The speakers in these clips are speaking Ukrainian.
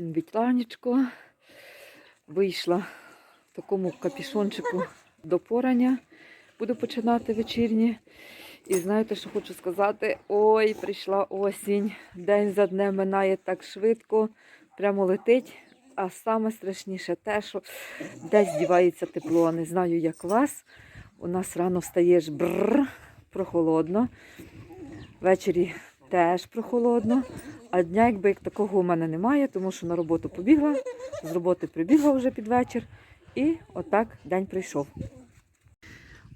Всім. Вийшла в такому капішончику до порання. Буду починати вечірні. І знаєте, що хочу сказати? Ой, прийшла осінь. День за днем минає так швидко, прямо летить. А саме страшніше те, що десь дівається тепло. Не знаю, як вас. У нас рано встаєш бррр, прохолодно. Ввечері теж прохолодно. А дня, якби як такого у мене немає, тому що на роботу побігла, з роботи прибігла вже під вечір. І отак день прийшов.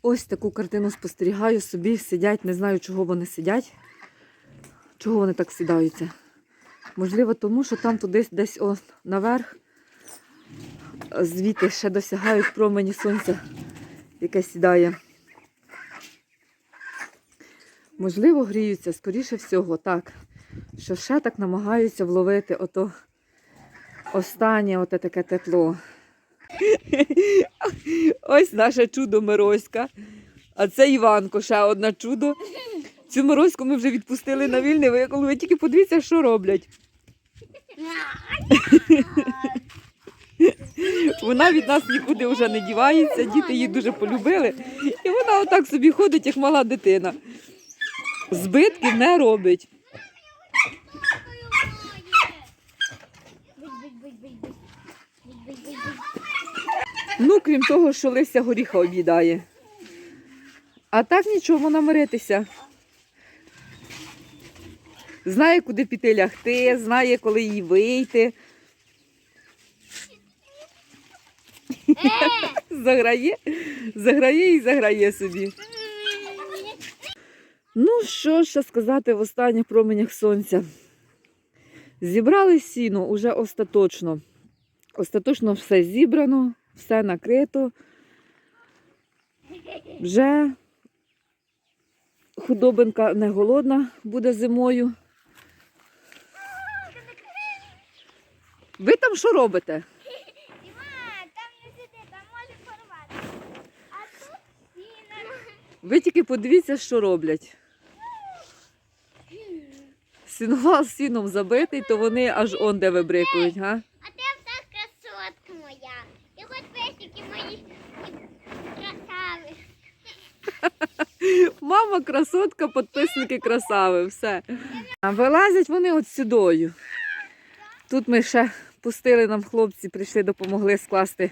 Ось таку картину спостерігаю собі, сидять, не знаю, чого вони сидять. Чого вони так сідаються? Можливо, тому що там туди десь о, наверх, звідти ще досягають промені сонця, яке сідає. Можливо, гріються, скоріше всього, так. Що ще так намагаються вловити ото останнє оте таке тепло. Ось наше чудо Мироська. А це Іванко, ще одне чудо. Цю Мироську ми вже відпустили на вільне викол. Ви тільки подивіться, що роблять. Вона від нас нікуди вже не дівається, діти її дуже полюбили. І вона отак собі ходить, як мала дитина. Збитків не робить. Ну, крім того, що Лися горіха об'їдає. А так нічого, вона миритися. Знає, куди піти лягти, знає, коли їй вийти. Заграє, заграє і заграє собі. Ну, що ще сказати в останніх променях сонця? Зібрали сіно уже остаточно. Остаточно все зібрано, все накрито. Вже худобинка не голодна буде зимою. Ви там що робите? Ви тільки подивіться, що роблять. Сінувал сіном забитий, то вони аж он де вибрикують, га? А де та красотка моя? І хоч песики мої і красаві. Мама красотка, підписники красави, все. Вилазять вони от сюдою. Тут ми ще пустили нам хлопці, прийшли, допомогли скласти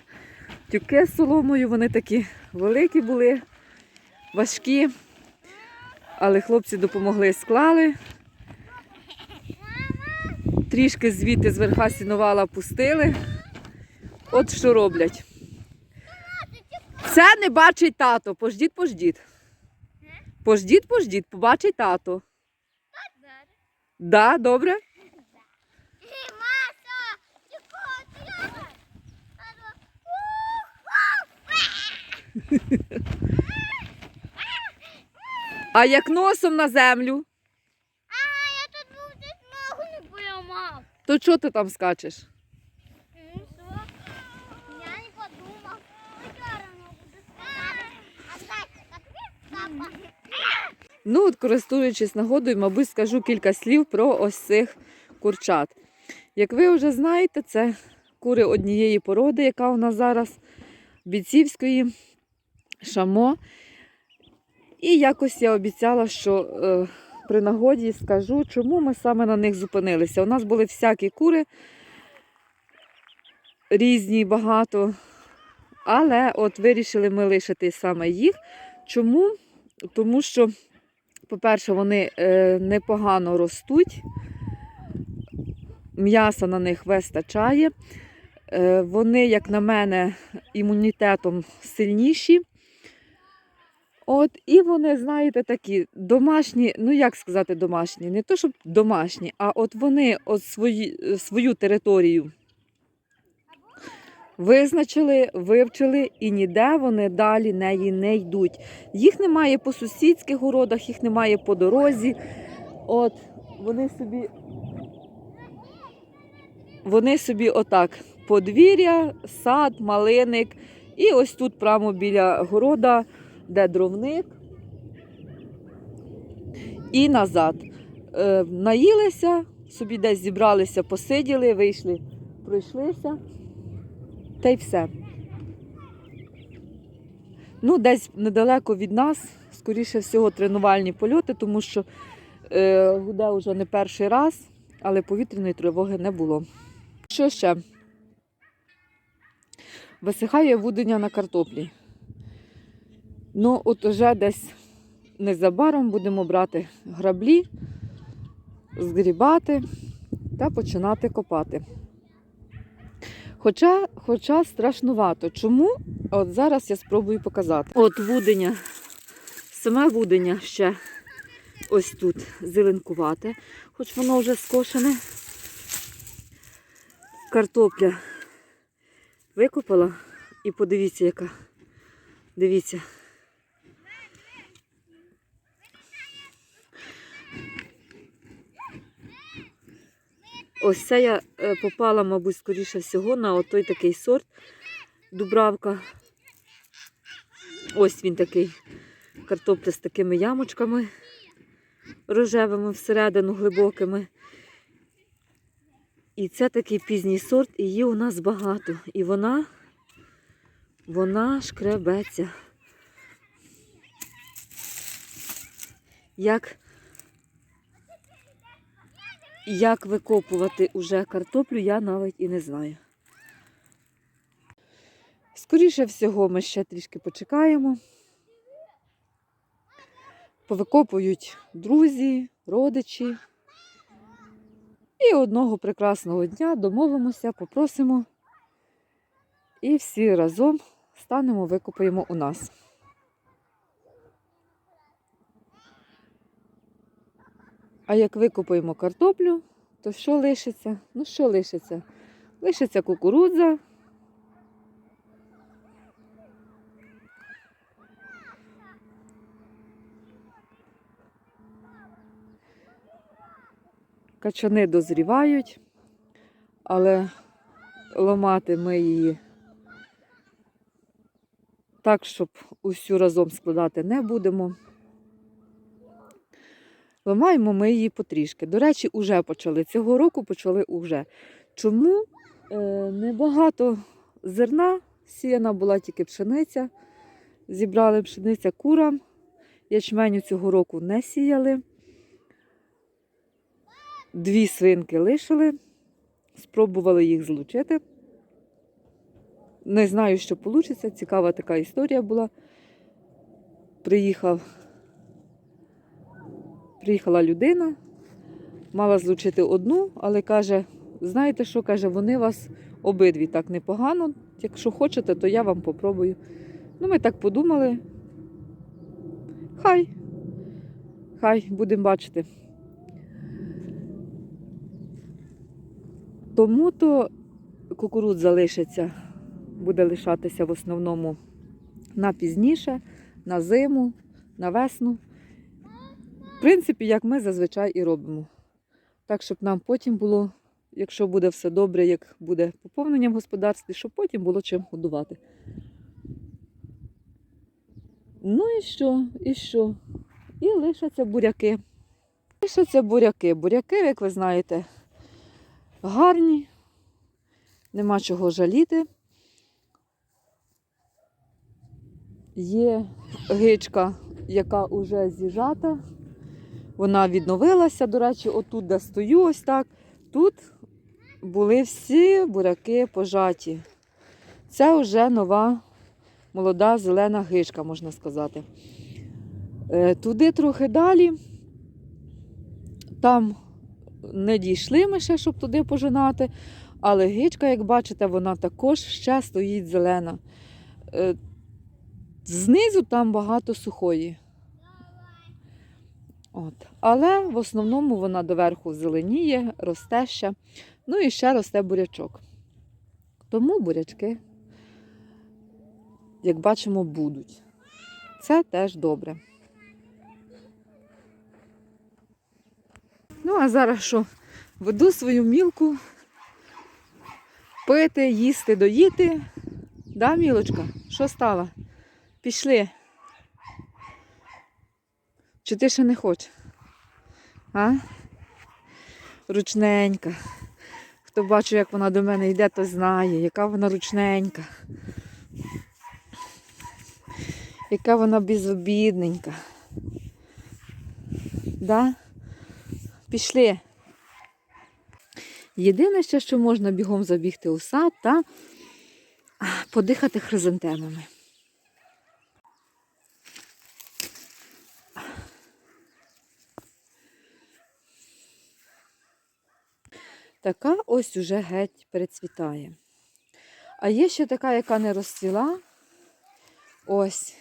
тюки з соломою. Вони такі великі були, важкі. Але хлопці допомогли, склали. Трішки звідти з верха сінувала пустили. От що роблять. Це не бачить тато. Пождіть, пождіть. Пождіть, пождіть, побачить тато. Да, добре? А як носом на землю, А, я тут був десь ногу не поламав. то чого ти там скачеш? Ну що? Я не подумав. Вчора ногу доставати. А так, так, папа. Ну, от користуючись нагодою, мабуть, скажу кілька слів про ось цих курчат. Як ви вже знаєте, це кури однієї породи, яка у нас зараз бійцівської, шамо. І якось я обіцяла, що е, при нагоді скажу, чому ми саме на них зупинилися. У нас були всякі кури, різні, багато. Але от вирішили ми лишити саме їх. Чому? Тому що по-перше, вони е, непогано ростуть, м'яса на них вистачає. Е, вони, як на мене, імунітетом сильніші. От, і вони, знаєте, такі домашні, ну як сказати домашні, не то, щоб домашні, а от вони от свої, свою територію визначили, вивчили і ніде вони далі неї не йдуть. Їх немає по сусідських городах, їх немає по дорозі. От вони собі, вони собі отак подвір'я, сад, малиник. І ось тут прямо біля города, де дровник. І назад. Е, наїлися, собі десь зібралися, посиділи, вийшли пройшлися. Та й все. Ну, десь недалеко від нас, скоріше всього, тренувальні польоти, тому що е, гуде вже не перший раз, але повітряної тривоги не було. Що ще? Висихає вудення на картоплі. Ну, от уже десь незабаром будемо брати граблі, згрібати та починати копати. Хоча, хоча страшнувато. Чому? От зараз я спробую показати. От вудення, саме вудення ще ось тут зеленкувате, хоч воно вже скошене. Картопля викопала і подивіться, яка. Дивіться. Ось це я е, попала, мабуть, скоріше всього, на отой такий сорт Дубравка. Ось він такий. Картопля з такими ямочками рожевими всередину глибокими. І це такий пізній сорт, і її у нас багато. І вона, вона шкребеться. Як як викопувати уже картоплю, я навіть і не знаю. Скоріше всього, ми ще трішки почекаємо. Повикопують друзі, родичі. І одного прекрасного дня домовимося, попросимо. І всі разом станемо, викопаємо у нас. А як викопаємо картоплю, то що лишиться? Ну, що лишиться? Лишиться кукурудза. Качани дозрівають, але ламати ми її так, щоб усю разом складати не будемо. Ламаємо ми її потрішки. До речі, вже почали. Цього року почали уже. Чому е, небагато зерна, сіяна була тільки пшениця. Зібрали пшениця курам. Ячменю цього року не сіяли. Дві свинки лишили, спробували їх злучити. Не знаю, що вийде. Цікава така історія була. Приїхав Приїхала людина, мала злучити одну, але каже, знаєте що, каже, вони вас обидві так непогано. Якщо хочете, то я вам попробую. Ну, ми так подумали. Хай, хай, будемо бачити. Тому то кукурудза лишиться, буде лишатися в основному на пізніше, на зиму, на весну. Принципі, як ми зазвичай і робимо. Так, щоб нам потім було, якщо буде все добре, як буде поповнення в господарстві, щоб потім було чим годувати. Ну і що? І що? І лишаться буряки. Лишаться буряки. Буряки, як ви знаєте, гарні, нема чого жаліти. Є гичка, яка вже з'їжджата. Вона відновилася, до речі, отут, де стою, ось так. Тут були всі буряки пожаті. Це вже нова молода зелена гишка, можна сказати. Е, Туди трохи далі. Там не дійшли ми ще, щоб туди пожинати. Але гичка, як бачите, вона також ще стоїть зелена. Е, Знизу там багато сухої. От. Але в основному вона доверху зеленіє, росте ще. Ну і ще росте бурячок. Тому бурячки, як бачимо, будуть. Це теж добре. Ну, а зараз що? Веду свою мілку пити, їсти, доїти. Да, мілочка? Що стало? Пішли. Чи ти ще не хочеш? А? Ручненька. Хто бачив, як вона до мене йде, то знає, яка вона ручненька. Яка вона безобідненька. Да? Пішли. Єдине ще, що можна бігом забігти у сад та подихати хризантемами. Така ось уже геть перецвітає. А є ще така, яка не розцвіла. Ось.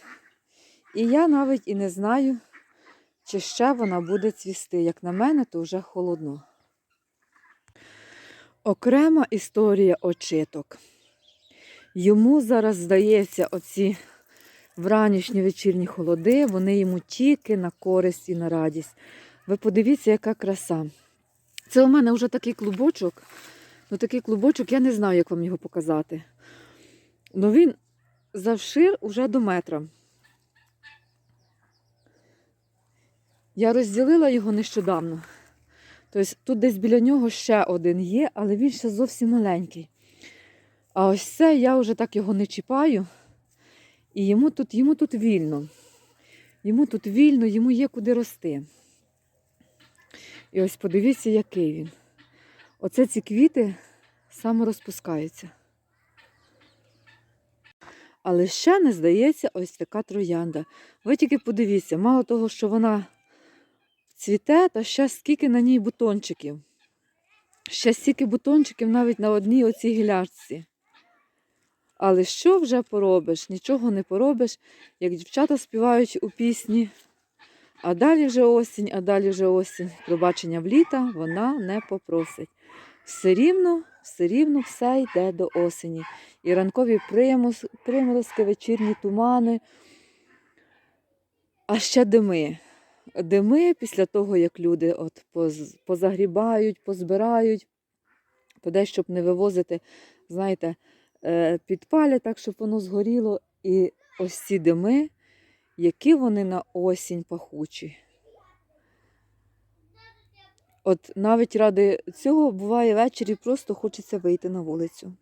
І я навіть і не знаю, чи ще вона буде цвісти. Як на мене, то вже холодно. Окрема історія очиток. Йому зараз здається, оці вранішні вечірні холоди, вони йому тільки на користь і на радість. Ви подивіться, яка краса. Це у мене вже такий клубочок. Ну, такий клубочок, я не знаю, як вам його показати. Ну він завшир уже до метра. Я розділила його нещодавно. Тобто тут десь біля нього ще один є, але він ще зовсім маленький. А ось це я вже так його не чіпаю. І йому тут, йому тут вільно. Йому тут вільно, йому є куди рости. І ось подивіться, який він. Оце ці квіти саморозпускаються. Але ще не здається ось така троянда. Ви тільки подивіться, мало того, що вона цвіте, та ще скільки на ній бутончиків. Ще стільки бутончиків навіть на одній оцій гілячці. Але що вже поробиш? Нічого не поробиш, як дівчата співають у пісні. А далі вже осінь, а далі вже осінь. Пробачення в літа вона не попросить. Все рівно, все рівно все йде до осені. І ранкові приморозки, вечірні тумани, а ще дими. Дими після того, як люди от позагрібають, позбирають, десь, щоб не вивозити, знаєте, е, підпалять так, щоб воно згоріло. І ось ці дими, які вони на осінь пахучі. От навіть ради цього буває ввечері просто хочеться вийти на вулицю.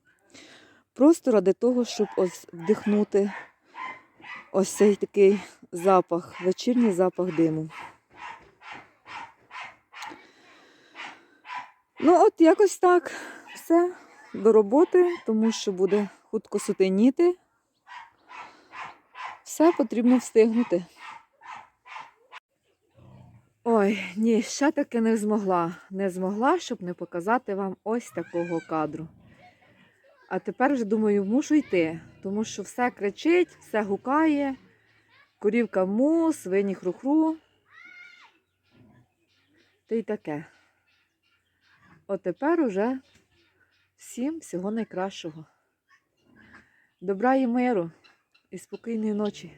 Просто ради того, щоб ось вдихнути ось цей такий запах, вечірній запах диму. Ну, от якось так. Все до роботи, тому що буде хутко сутеніти. Все потрібно встигнути. Ой, ні, ще таки не змогла. Не змогла, щоб не показати вам ось такого кадру. А тепер вже думаю, мушу йти, тому що все кричить, все гукає. Корівка му, свині хру-хру. Та й таке. От тепер уже всім всього найкращого. Добра і миру і спокійної ночі.